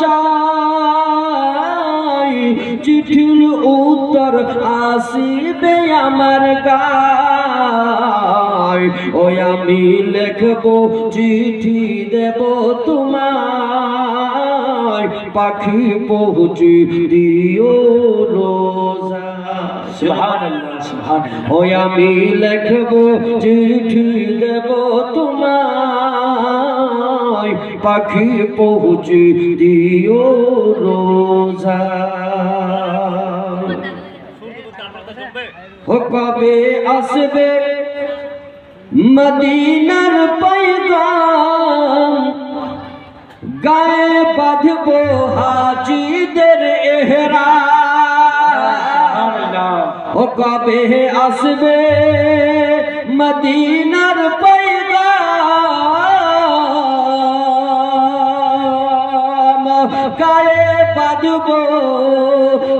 আশায় চিঠির উত্তর আসিবে আমার গায়। ওই আমি লিখব, চিঠি দেব তোমার পাখি পৌঁছে দিও রোজা। ওই আমি লিখব, চিঠি দেব তোমায়। পাখি পৌঁছে দিও রোজা। কবে আসবে মদিনার পৈগাম গায়ে বাঁধবো হাজিদের এহরা ও কবে আসবে মদিনার পৈগাম গায়ে বাঁধব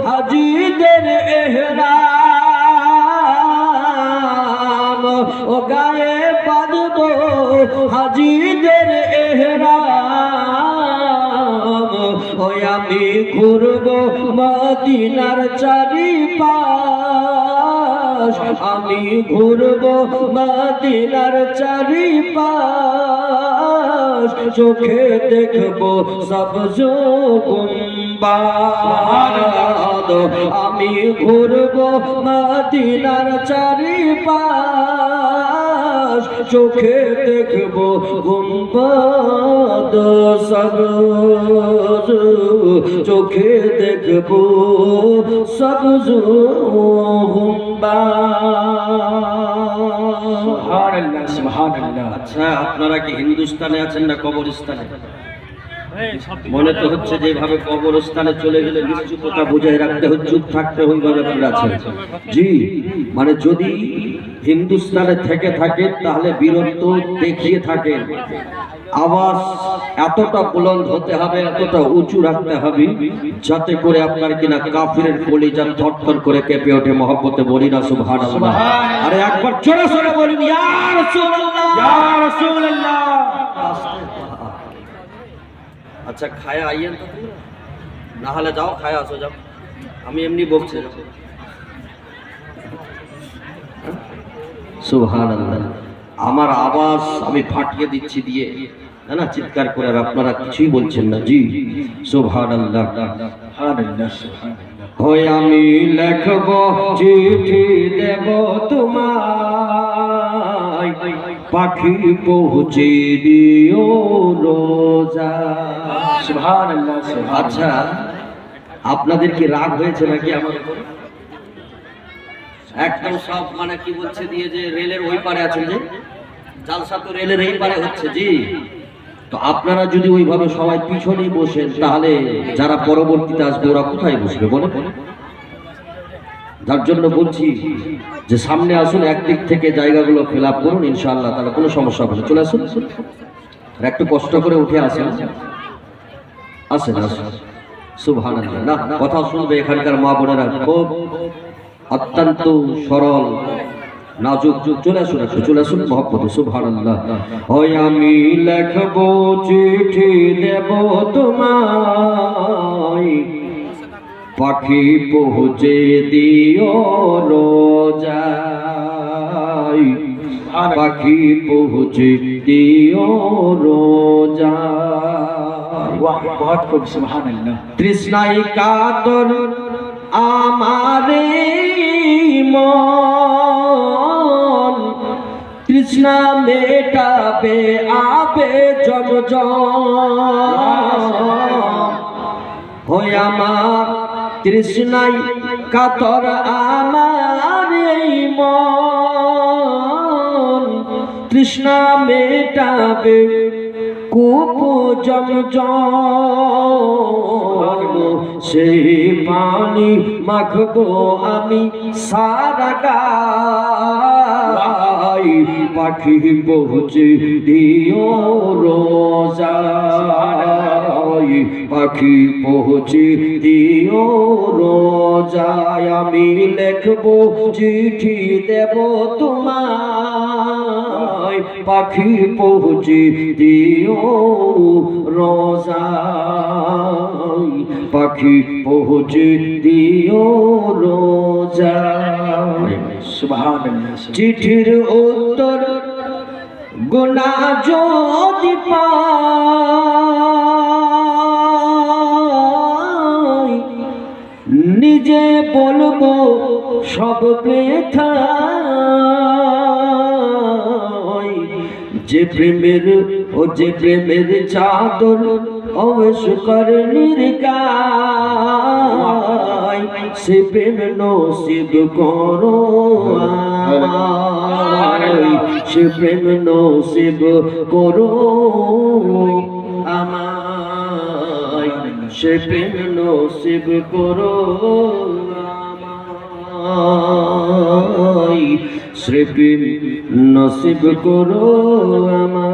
হাজিদের এহরাম। ও গায়ে বাঁধব হাজিদের এহরাম। ওই আমি ঘুরব মদিনার চারি পাশ আমি ঘুরব মদিনার চারি পাশ চোখে দেখব সবজ গুম্বাদ আমি ঘুরব মদিনার চারি পাশ চোখে দেখব গুম্বাদ সবজ চোখে দেখব সবজ সুবহানাল্লাহ আচ্ছা আপনারা কি হিন্দুস্তানে আছেন না কবরস্তানে মনে তো হচ্ছে যেভাবে কবরস্থানে চলে গেলে নিশ্চুপতা বুঝাই রাখতে হয় চুপ থাকতে ওইভাবে আপনারা আছেন জি মানে যদি হিন্দুস্তানে থেকে থাকে তাহলে বীরত্ব দেখিয়ে থাকেন। আওয়াজ এতটা বুলন্দ হতে হবে এতটা উঁচু রাখতে হবে যাতে করে আপনার কিনা কাফিরের কলিজা থরথর করে কেঁপে ওঠে মহব্বতে বলি না সুবহানাল্লাহ। আরে একবার জোরে সোরে বলুন ইয়া রাসূলুল্লাহ। ইয়া রাসূলুল্লাহ। আচ্ছা খায়া আইয়েন তো না হলে যাও খায়া আসো যাও। আমি এমনি বকছি সুবহান আমার আওয়াজ আমি ফাটিয়ে দিচ্ছি দিয়ে। না না চিৎকার করে আর আপনারা কিছুই বলছেন না। জি আল্লাহ হয় আমি লেখব চিঠি দেব তোমায়। পাখি পৌঁছে দিও রোজা। আচ্ছা আপনাদের কি রাগ হয়েছে নাকি আমাদের উপরে? একদম সব মানে কি বলছে দিয়ে যে রেলের ওই পারে আছেন যে? জালসা তো রেলের এই পারে হচ্ছে, জি। তো আপনারা যদি ওইভাবে সবাই পিছনেই বসেন, তাহলে যারা পরবর্তীতে আসবে, ওরা কোথায় বসবে বলে যার জন্য বলছি যে সামনে আসুন, একদিক থেকে জায়গাগুলো ফিল আপ করুন, ইনশাআল্লাহ, তাহলে কোনো সমস্যা হবে চলে আসুন। আর একটু কষ্ট করে উঠে আসেন। আসেন আসেন। সুবহানাল্লাহ। না, কথা শুনবে এখানকার মা বোনেরা, খুব অত্যন্ত সরল নাজুক। চলে আসুন আসুন চলে আসুন মহব্বত সুভারান্লা আমি লেখব চিঠি দেব তোমায়। পাখি পৌঁছে দিও রোজাই পাখি পৌঁছে দিও রোজা তৃষ্ণাই কাতর আমারে মন। তৃষ্ণা মেটাবে আবে জমজম হয়ে আমার তৃষ্ণাই কাতর আমার মন। তৃষ্ণা মেটাবে কূপ জমজম সেই পানি মাখবো আমি সারা গাই। পাখি পৌঁছে দিও রোজাই পাখি পৌঁছে দিও রোজায় আমি লিখব চিঠি দেব তোমায় পাখি পৌঁছে দিও রোজাই পাখি পৌঁছে দিও সুবহান চিঠির উত্তর গুণা যদি পাই নিজে বলব সব ব্যথা যে প্রেমের ও যে প্রেমের চাদর অবশ্যকর নির্গায়, সে প্রেম নসিব করো সে প্রেম নসিব করো সে প্রেম নসিব করো আমায়। সে প্রেম নসিব করো আমায়।